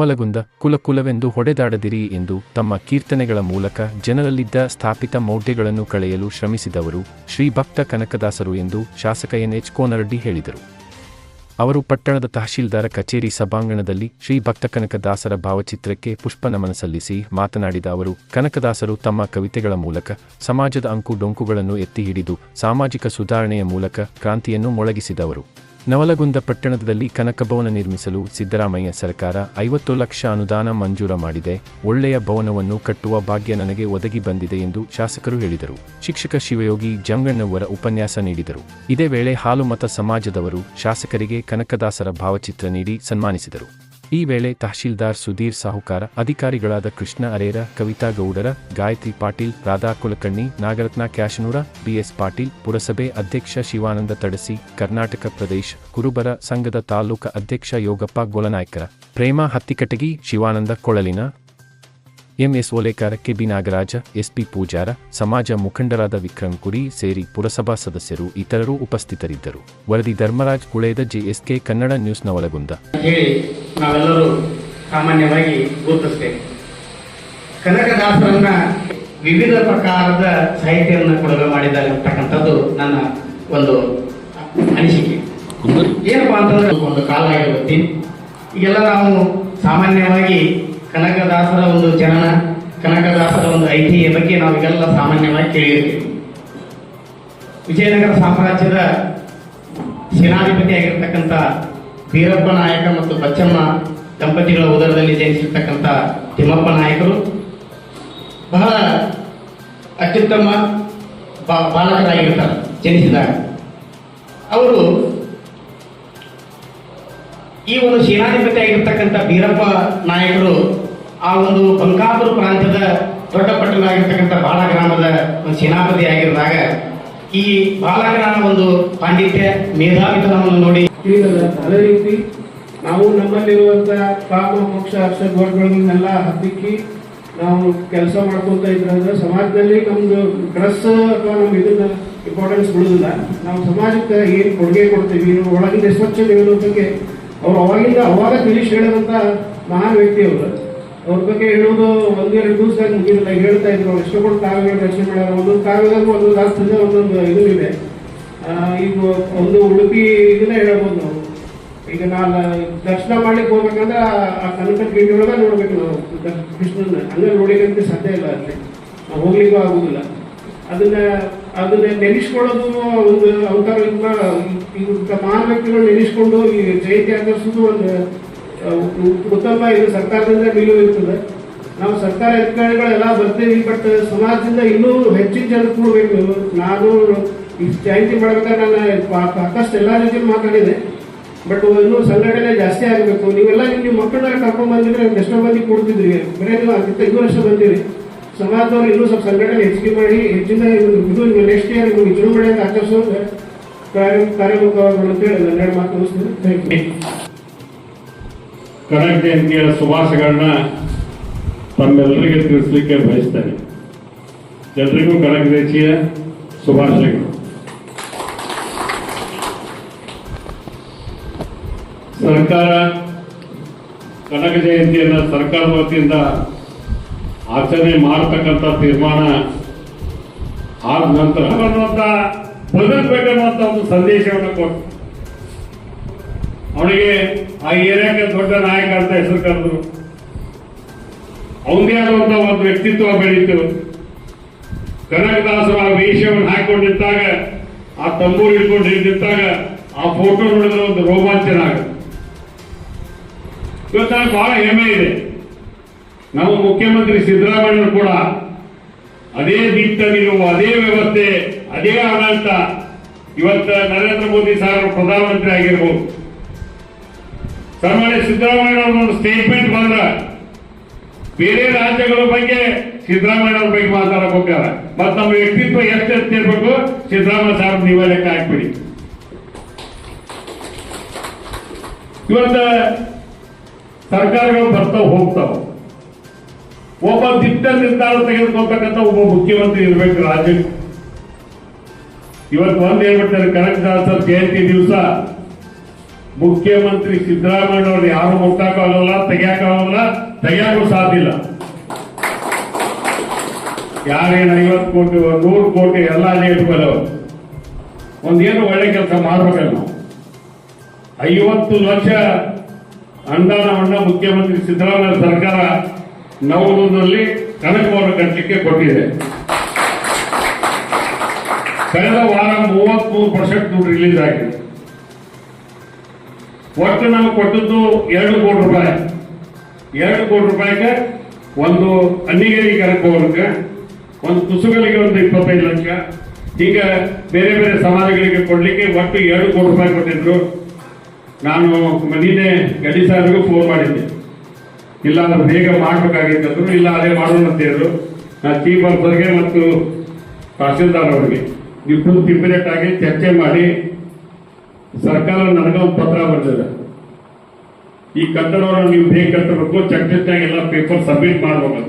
ನವಲಗುಂದ ಕುಲಕುಲವೆಂದು ಹೊಡೆದಾಡದಿರಿ ಎಂದು ತಮ್ಮ ಕೀರ್ತನೆಗಳ ಮೂಲಕ ಜನರಲ್ಲಿದ್ದ ಸ್ಥಾಪಿತ ಮೌಢ್ಯಗಳನ್ನು ಕಳೆಯಲು ಶ್ರಮಿಸಿದವರು ಶ್ರೀ ಭಕ್ತ ಕನಕದಾಸರು ಎಂದು ಶಾಸಕ ಎನ್ ಎಚ್ ಕೋನರೆಡ್ಡಿ ಹೇಳಿದರು. ಅವರು ಪಟ್ಟಣದ ತಹಶೀಲ್ದಾರ ಕಚೇರಿ ಸಭಾಂಗಣದಲ್ಲಿ ಶ್ರೀ ಭಕ್ತ ಕನಕದಾಸರ ಭಾವಚಿತ್ರಕ್ಕೆ ಪುಷ್ಪ ನಮನ ಸಲ್ಲಿಸಿ ಮಾತನಾಡಿದ ಅವರು, ಕನಕದಾಸರು ತಮ್ಮ ಕವಿತೆಗಳ ಮೂಲಕ ಸಮಾಜದ ಅಂಕು ಡೊಂಕುಗಳನ್ನು ಎತ್ತಿ ಹಿಡಿದು ಸಾಮಾಜಿಕ ಸುಧಾರಣೆಯ ಮೂಲಕ ಕ್ರಾಂತಿಯನ್ನು ಮೊಳಗಿಸಿದವರು. ನವಲಗುಂದ ಪಟ್ಟಣದಲ್ಲಿ ಕನಕಭವನ ನಿರ್ಮಿಸಲು ಸಿದ್ದರಾಮಯ್ಯ ಸರ್ಕಾರ ಐವತ್ತು ಲಕ್ಷ ಅನುದಾನ ಮಂಜೂರ ಮಾಡಿದೆ. ಒಳ್ಳೆಯ ಭವನವನ್ನು ಕಟ್ಟುವ ಭಾಗ್ಯ ನನಗೆ ಒದಗಿ ಬಂದಿದೆ ಎಂದು ಶಾಸಕರು ಹೇಳಿದರು. ಶಿಕ್ಷಕ ಶಿವಯೋಗಿ ಜಂಗಣ್ಣವರ ಉಪನ್ಯಾಸ ನೀಡಿದರು. ಇದೇ ವೇಳೆ ಹಾಲುಮತ ಸಮಾಜದವರು ಶಾಸಕರಿಗೆ ಕನಕದಾಸರ ಭಾವಚಿತ್ರ ನೀಡಿ ಸನ್ಮಾನಿಸಿದರು. ಈ ವೇಳೆ ತಹಶೀಲ್ದಾರ್ ಸುಧೀರ್ ಸಾಹುಕಾರ, ಅಧಿಕಾರಿಗಳಾದ ಕೃಷ್ಣ ಅರೇರ, ಕವಿತಾ ಗೌಡರ, ಗಾಯತ್ರಿ ಪಾಟೀಲ್, ರಾಧಾ ಕುಲಕರ್ಣಿ, ನಾಗರತ್ನ ಕ್ಯಾಶನೂರ, ಬಿಎಸ್ ಪಾಟೀಲ್, ಪುರಸಭೆ ಅಧ್ಯಕ್ಷ ಶಿವಾನಂದ ತಡಸಿ, ಕರ್ನಾಟಕ ಪ್ರದೇಶ ಕುರುಬರ ಸಂಘದ ತಾಲೂಕು ಅಧ್ಯಕ್ಷ Yogappa Golanaykar. Prema Hattikatagi, Shivananda Kolalin MS Olekar KB Nagaraja SP Pujara ಸಮಾಜ ಮುಖಂಡರಾದ ವಿಕ್ರಮ್ ಕುರಿ ಸೇರಿ ಪುರಸಭಾ ಸದಸ್ಯರು ಇತರರು ಉಪಸ್ಥಿತರಿದ್ದರು. ವರದಿ ಧರ್ಮರಾಜ್ ಕುಳೇದ ಜೆಎಸ್ಕೆ ಕನ್ನಡ ನ್ಯೂಸ್ನ ಒಳಗೊಂಡ. ಹೇಳಿ ನಾವೆಲ್ಲರೂ ಸಾಮಾನ್ಯವಾಗಿ ಗುರುತಿಸ್ತೇವೆ. ಕನಕದಾಸರನ್ನ ವಿವಿಧ ಪ್ರಕಾರದ ಸಾಹಿತ್ಯವನ್ನು ಕೊಡುಗೆ ಮಾಡಿದ್ದಾರೆ ಅಂತಕ್ಕಂಥದ್ದು ನನ್ನ ಒಂದು ಅನಿಸಿಕೆ. ಏನಪ್ಪಾ ಅಂತಂದ್ರೆ ಒಂದು ಕಾಲ ಆಗಿರುತ್ತೆ ಈಗೆಲ್ಲ ನಾವು ಸಾಮಾನ್ಯವಾಗಿ ಕನಕದಾಸರ ಒಂದು ಜನನ, ಕನಕದಾಸರ ಒಂದು ಐತಿಹ್ಯ ಬಗ್ಗೆ ನಾವು ಈಗೆಲ್ಲ ಸಾಮಾನ್ಯವಾಗಿ ಕೇಳಿರ್ತೀವಿ. ವಿಜಯನಗರ ಸಾಮ್ರಾಜ್ಯದ ಸೇನಾಧಿಪತಿ ಆಗಿರ್ತಕ್ಕಂಥ ವೀರಪ್ಪ ನಾಯಕ ಮತ್ತು ಬಚ್ಚಮ್ಮ ದಂಪತಿಗಳ ಉದರದಲ್ಲಿ ಜನಿಸಿರ್ತಕ್ಕಂಥ ತಿಮ್ಮಪ್ಪ ನಾಯಕರು, ಬಹಳ ಅತ್ಯುತ್ತಮ ಬಾಲಕರಾಗಿರ್ತಾರೆ, ಜನಿಸಿದಾಗ. ಅವರು ಈ ಒಂದು ಸೇನಾಧಿಪತಿ ಆಗಿರ್ತಕ್ಕಂಥ ಬೀರಪ್ಪ ನಾಯಕರು ಆ ಒಂದು ಬಂಕಾಪುರ ಪ್ರಾಂತ್ಯದ ದೊಡ್ಡ ಆಗಿರ್ತಕ್ಕಂಥ ಬಾಳ ಗ್ರಾಮದ ಒಂದು ಸೇನಾಪತಿ ಆಗಿರುವಾಗ ಈ ಬಾಲಗ್ರಾಮ ಒಂದು ಪಾಂಡಿತ್ಯ ಮೇಧಾವಿತನವನ್ನು ನೋಡಿ ಅದೇ ರೀತಿ ನಾವು ನಮ್ಮಲ್ಲಿರುವಂತಹ ಕಾಮ ಮೋಕ್ಷ ಅಕ್ಷ ಹತ್ತಿಕ್ಕಿ ನಾವು ಕೆಲಸ ಮಾಡ್ಕೊಂತ ಇದ್ರೆ ಸಮಾಜದಲ್ಲಿ ನಮ್ದು ಡ್ರೆಸ್ ಅಥವಾ ನಮ್ಗೆ ಇದನ್ನ ಇಂಪಾರ್ಟೆನ್ಸ್ ಬಿಡುದಿಲ್ಲ. ನಾವು ಸಮಾಜಕ್ಕೆ ಏನ್ ಕೊಡುಗೆ ಕೊಡ್ತೀವಿ ಒಳಗಿಂದ ಸ್ವಚ್ಛತೆ ಇರೋದಕ್ಕೆ ಅವ್ರು ಅವಾಗಿಂದ ಅವಾಗ ತಿಳಿಸಿ ಹೇಳಿದಂತ ಮಹಾನ್ ವ್ಯಕ್ತಿ ಅವರು. ಅವ್ರ ಬಗ್ಗೆ ಹೇಳೋದು ಒಂದೆರಡು ದಿವಸ ಮುಗಿದಿಲ್ಲ. ಹೇಳ್ತಾ ಇದ್ರು, ಅವ್ರು ಇಷ್ಟಪಟ್ಟು ಕಾವ್ಯಗಳು ರಚನೆ ಮಾಡ್ಯಾರ ಒಂದೊಂದು ಕಾವ್ಯದಾಗ ಒಂದೊಂದು ಅರ್ಥದ ಒಂದೊಂದು ಇದು ಇದೆ ಈಗ ಒಂದು ಉಡುಪಿ ಇದನ್ನ ಹೇಳ್ಬೋದು ನಾವು. ಈಗ ನಾನು ದರ್ಶನ ಮಾಡ್ಲಿಕ್ಕೆ ಹೋಗ್ಬೇಕಂದ್ರೆ ಆ- ಕನಕ ಒಳಗೆ ನೋಡ್ಬೇಕು ನಾವು. ಕೃಷ್ಣನ ಹಂಗ ನೋಡಿಕಂತ ಸಾಧ್ಯ ಇಲ್ಲ ಅಲ್ಲಿ. ಹೋಗ್ಲಿಕ್ಕೂ ಆಗುದಿಲ್ಲ. ಅದನ್ನ ಅದನ್ನ ನೆನೆಸ್ಕೊಳ್ಳೋದು ಒಂದು ಅವತಾರ ಈಗ ಮಹಾನ್ ವ್ಯಕ್ತಿಗಳು ನೆನೆಸ್ಕೊಂಡು ಈ ಜಯಂತಿ ಆಚರಿಸೋದು ಒಂದು ಉತ್ತಮ ಇದು ಸರ್ಕಾರದಿಂದ ನಿಲುವು ಇರ್ತದೆ ನಾವು ಸರ್ಕಾರ ಅಧಿಕಾರಿಗಳೆಲ್ಲ ಬರ್ತೀವಿ ಬಟ್ ಸಮಾಜದಿಂದ ಇನ್ನೂ ಹೆಚ್ಚಿನ ಜನ ಕೂಡಬೇಕು. ನಾನು ಜಯಂತಿ ಮಾಡ್ಬೇಕಾದ್ರೆ ನಾನು ಸಾಕಷ್ಟು ಎಲ್ಲ ರೀತಿಯಲ್ಲಿ ಮಾತಾಡಿದೆ. ಬಟ್ ಇನ್ನೂ ಸಂಘಟನೆ ಜಾಸ್ತಿ ಆಗಬೇಕು. ನೀವೆಲ್ಲ ನಿಮ್ಮ ಮಕ್ಕಳನ್ನ ಕರ್ಕೊಂಡ್ಬಂದಿದ್ರೆ ಎಷ್ಟೋ ಮಂದಿ ಕೊಡ್ತಿದ್ರಿ ಬೇರೆ ನೀವು ಅದಕ್ಕೆ ಐದು ವರ್ಷ ಬಂದಿರಿ. ಸಮಾಜದವ್ರು ಇನ್ನೂ ಸ್ವಲ್ಪ ಸಂಘಟನೆ ಹೆಚ್ಚಿಗೆ ಮಾಡಿ, ಹೆಚ್ಚಿನ ಇದು ನೆಕ್ಸ್ಟ್ ಇಯರ್ ನಿಮ್ಗೆ ವಿಜೃಂಭಣೆಯಿಂದ ಆಚರಿಸೋದು ಕಾರ್ಯ ಕಾರ್ಯಮುಖವಾಗಲು ಅಂತೇಳಿ ನನ್ನ ಮಾತು ಮುಗಿಸ್ತೀನಿ. ಥ್ಯಾಂಕ್ ಯು ಕನಕ ಜಯಂತಿಯ ಶುಭಾಶಯಗಳನ್ನ ತಮ್ಮೆಲ್ಲರಿಗೆ ತಿಳಿಸ್ಲಿಕ್ಕೆ ಬಯಸ್ತೇನೆ. ಎಲ್ರಿಗೂ ಕನಕ ಜಯಂತಿಯ ಶುಭಾಶಯಗಳು. ಸರ್ಕಾರ ಕನಕ ಜಯಂತಿಯನ್ನು ಸರ್ಕಾರದ ವತಿಯಿಂದ ಆಚರಣೆ ಮಾಡತಕ್ಕಂಥ ತೀರ್ಮಾನ ಆದ ನಂತರ ಬದುಕಬೇಕನ್ನುವಂಥ ಒಂದು ಸಂದೇಶವನ್ನು ಕೊಟ್ಟು ಅವನಿಗೆ ಆ ಏರಿಯಾಕ್ಕೆ ದೊಡ್ಡ ನಾಯಕ ಅಂತ ಹೆಸರು ಕರೆದ್ರು. ಅವನದೇ ಆದಂತ ಒಂದು ವ್ಯಕ್ತಿತ್ವ ಬೆಳೀತು. ಕನಕದಾಸರು ಆ ವೇಷವನ್ನು ಹಾಕೊಂಡಿದ್ದಾಗ, ಆ ತಂಬೂರು ನಿಂತಾಗ ಆ ಫೋಟೋ ನೋಡಿದ್ರೆ ಒಂದು ರೋಮಾಂಚನ ಆಗುತ್ತೆ. ಇವತ್ತು ನನಗೆ ಬಹಳ ಹೆಮ್ಮೆ ಇದೆ. ನಮ್ಮ ಮುಖ್ಯಮಂತ್ರಿ ಸಿದ್ದರಾಮಯ್ಯ ಕೂಡ ಅದೇ ದಿಟ್ಟ ನಿಲುವು ಅದೇ ವ್ಯವಸ್ಥೆ, ಅದೇ ಆಡಳಿತ ಇವತ್ತು ನರೇಂದ್ರ ಮೋದಿ ಸಾಹೇಬರು ಪ್ರಧಾನಮಂತ್ರಿ ಆಗಿರ್ಬೋದು. ಸನ್ಮಾನ್ಯ ಸಿದ್ದರಾಮಯ್ಯ ಒಂದು ಸ್ಟೇಟ್ಮೆಂಟ್ ಬಂದ್ರ ಬೇರೆ ರಾಜ್ಯಗಳ ಬಗ್ಗೆ ಸಿದ್ದರಾಮಯ್ಯ ಅವ್ರ ಬಗ್ಗೆ ಮಾತಾಡಕ್ ಹೋಗ್ಯಾರ ಮತ್ತ ನಮ್ಮ ವ್ಯಕ್ತಿತ್ವ ಎಷ್ಟು ಎತ್ತಿರ್ಬೇಕು ಸಿದ್ದರಾಮಯ್ಯ ಸಾಹೇಬ್ ನೀವೇ ಲೆಕ್ಕ ಹಾಕ್ಬಿಡಿ. ಇವತ್ತ ಸರ್ಕಾರಗಳು ಬರ್ತಾವ, ಹೋಗ್ತಾವ. ಒಬ್ಬ ದಿಟ್ಟ ನಿರ್ಧಾರ ತೆಗೆದುಕೊಳ್ತಕ್ಕಂಥ ಒಬ್ಬ ಮುಖ್ಯಮಂತ್ರಿ ಇರ್ಬೇಕು ರಾಜ್ಯಕ್ಕೆ. ಇವತ್ತು ಒಂದ್ ಹೇಳ್ಬಿಟ್ಟಾರೆ ಕನಕದಾಸರ ಜಯಂತಿ ದಿವಸ ಮುಖ್ಯಮಂತ್ರಿ ಸಿದ್ದರಾಮಯ್ಯನವ್ರು ಯಾರು ಮುಟ್ಟಾಕಾಗಲ್ಲ ತೆಗಿಯಕ್ಕಾಗಲ್ಲ ತೆಗಿಯಕ್ಕೂ ಸಾಧ್ಯ ಇಲ್ಲ. ಯಾರೇನು ಐವತ್ ಕೋಟಿ ನೂರು ಕೋಟಿ ಎಲ್ಲ ಅಲ್ಲೇ ಇಟ್ಕೊಳ್ಳೋ ಒಂದೇನು ಒಳ್ಳೆ ಕೆಲಸ ಮಾಡ್ಬೇಕಲ್ಲ ನಾವು. ಐವತ್ತು ಲಕ್ಷ ಅನುದಾನವನ್ನ ಮುಖ್ಯಮಂತ್ರಿ ಸಿದ್ದರಾಮಯ್ಯ ಸರ್ಕಾರ ನವಲೂರಿನಲ್ಲಿ ಕನಕಪುರ ಕಟ್ಟಲಿಕ್ಕೆ ಕೊಟ್ಟಿದೆ. ಕಳೆದ ವಾರ ಮೂವತ್ಮೂರು ಪರ್ಸೆಂಟ್ ದುಡ್ಡು ರಿಲೀಸ್ ಆಗಿದೆ. ಒಟ್ಟು ನಾವು ಕೊಟ್ಟದ್ದು ಎರಡು ಕೋಟಿ ರೂಪಾಯಿ. ಎರಡು ಕೋಟಿ ರೂಪಾಯಿಗೆ ಒಂದು ಅನ್ನಿಗೇರಿ ಕನಕಭವನಕ್ಕೆ ಒಂದು ಕುಸುಗಲಿಗೆ ಒಂದು ಇಪ್ಪತ್ತೈದು ಲಕ್ಷ. ಈಗ ಬೇರೆ ಬೇರೆ ಸಮಾಜಗಳಿಗೆ ಕೊಡ್ಲಿಕ್ಕೆ ಒಟ್ಟು ಎರಡು ಕೋಟಿ ರೂಪಾಯಿ ಕೊಟ್ಟಿದ್ರು. ನಾನು ಮನೆಯೇ ಗಡಿ ಸಾರಿಗೂ ಫೋನ್ ಮಾಡಿದ್ದೆ. ಇಲ್ಲ ಅದು ಬೇಗ ಮಾಡಬೇಕಾಗಿತ್ತಂದ್ರು, ಇಲ್ಲ ಅದೇ ಮಾಡೋಣ ಅಂತ ಹೇಳಿದ್ರು. ನಾನು ಚೀಫ್ ಆಫೀಸರ್ಗೆ ಮತ್ತು ತಹಸೀಲ್ದಾರ್ ಅವರಿಗೆ ಇಬ್ಬರು ಸಿಪರೇಟ್ ಆಗಿ ಚರ್ಚೆ ಮಾಡಿ ಸರ್ಕಾರ ನನಗೆ ಒಂದು ಪತ್ರ ಬರ್ತದೆ ಈ ಕಟ್ಟಡವನ್ನು ನೀವು ಬೇಗ ಕಟ್ಟಬೇಕು ಚೆಕ್ ಲಿಸ್ಟ್ ಎಲ್ಲ ಪೇಪರ್ ಸಬ್ಮಿಟ್ ಮಾಡ್ಬೇಕು